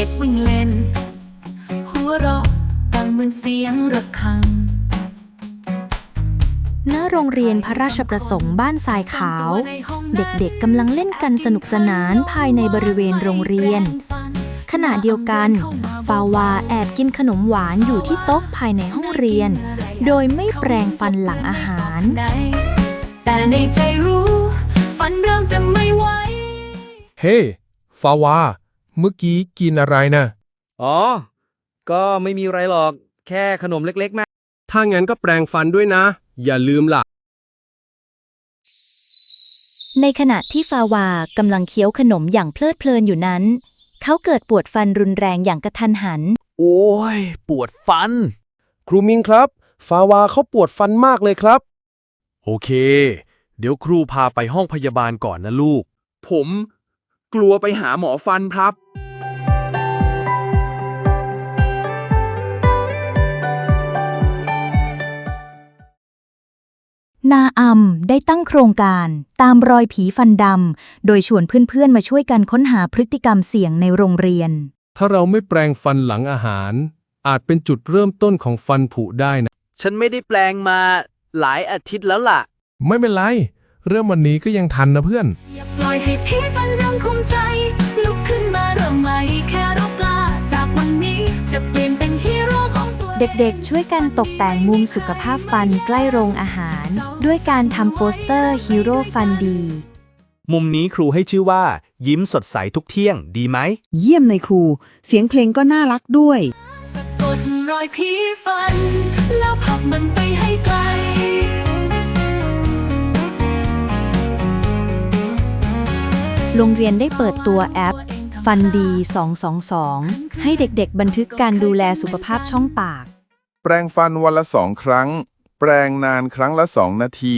ด็กๆวิ่งเล่น หัวเราะดังเหมือนเสียงระฆัง ณ โรงเรียนพระราชประสงค์บ้านทรายขาว เด็กๆกำลังเล่นกันสนุกสนานภายในบริเวณโรงเรียน ขณะเดียวกัน ฟาวาแอบกินขนมหวานอยู่ที่โต๊ะภายในห้องเรียน โดยไม่แปรงฟันหลังอาหารในแต่ในใจรู้ ฝันเริ่มจะไม่ไหว เฮ้ ฟาวา เมื่อกี้กินอะไรนะอ๋อ ก็ไม่มีอะไรหรอก แค่ขนมเล็กๆนะถ้างั้นก็แปรงฟันด้วยนะ อย่าลืมล่ะ ในขณะที่ฟาวากำลังเคี้ยวขนมอย่างเพลิดเพลินอยู่นั้น เขาเกิดปวดฟันรุนแรงอย่างกระทันหัน โอ้ย ปวดฟัน ครูมิงครับ ฟาวาเขาปวดฟันมากเลยครับ โอเค เดี๋ยวครูพาไปห้องพยาบาลก่อนนะลูก ผม กลัวไปหาหมอฟันครับ นาอัมได้ตั้งโครงการตามรอยผีฟันดำ โดยชวนเพื่อนๆมาช่วยกันค้นหาพฤติกรรมเสี่ยงในโรงเรียน ถ้าเราไม่แปรงฟันหลังอาหาร อาจเป็นจุดเริ่มต้นของฟันผุได้นะ ฉันไม่ได้แปลงมาหลายอาทิตย์แล้วล่ะ ไม่เป็นไร เริ่มวันนี้ก็ยังทันนะเพื่อน อย่าปล่อยให้ผีฟันรังคุมใจ ลุกขึ้นมาเริ่มใหม่แค่ เด็กๆ ช่วยกันตกแต่งมุมสุขภาพฟันใกล้โรงอาหาร ด้วยการทำโปสเตอร์ฮีโร่ฟันดี มุมนี้ครูให้ชื่อว่า ยิ้มสดใสทุกเที่ยงดีไหม เยี่ยมในครู เสียงเพลงก็น่ารักด้วย สะกดรอยผีฟัน แล้วผลักมันไปให้ไกล โรงเรียนได้เปิดตัวแอป ฟันดี 222 ให้เด็กๆ บันทึกการดูแลสุขภาพช่องปาก แปรงฟันวันละสองครั้ง แปรงนานครั้งละสองนาที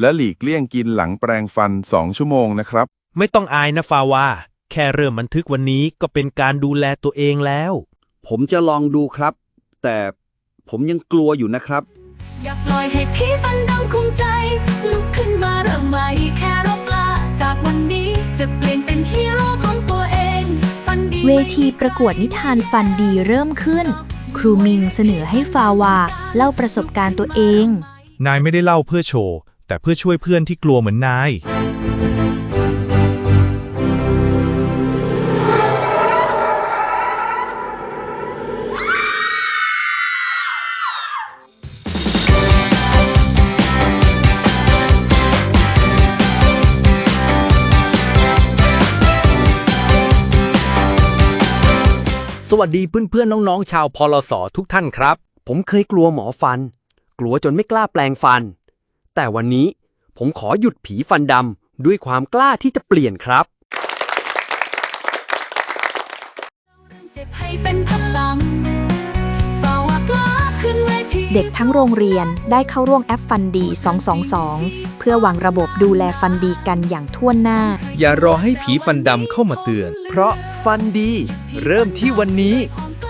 และหลีกเลี่ยงกินหลังแปรงฟันสองชั่วโมงนะครับ ไม่ต้องอายนะฟาวา แค่เริ่มบันทึกวันนี้ก็เป็นการดูแลตัวเองแล้ว ผมจะลองดูครับ แต่ผมยังกลัวอยู่นะครับ อย่าปล่อยให้ผีฟันดำคุม เวทีประกวดนิทานฟันดีเริ่มขึ้น ครูมิงเสนอให้ฟาวา เล่าประสบการณ์ตัวเอง นายไม่ได้เล่าเพื่อโชว์ แต่เพื่อช่วยเพื่อนที่กลัวเหมือนนาย วัสดีเพื่อนๆน้องๆชาวพลสทุกท่านครับ ผมเคยกลัวหมอฟัน กลัวจนไม่กล้าแปลงฟัน แต่วันนี้ผมขอหยุดผีฟันดำด้วยความกล้าที่จะเปลี่ยนครับเจ็บให้เป็นพลัง ด็กทั้งโรงเรียนได้เข้าร่วมแอปฟันดี 222 เพื่อวางระบบดูแลฟันดีกันอย่างทั่วหน้า อย่ารอให้ผีฟันดำเข้ามาเตือน เพราะฟันดี เริ่มที่วันนี้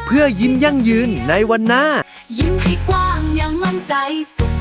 เพื่อยิ้มยั่งยืนในวันหน้า ยิ้มให้กว้างอย่างมั่นใจสู้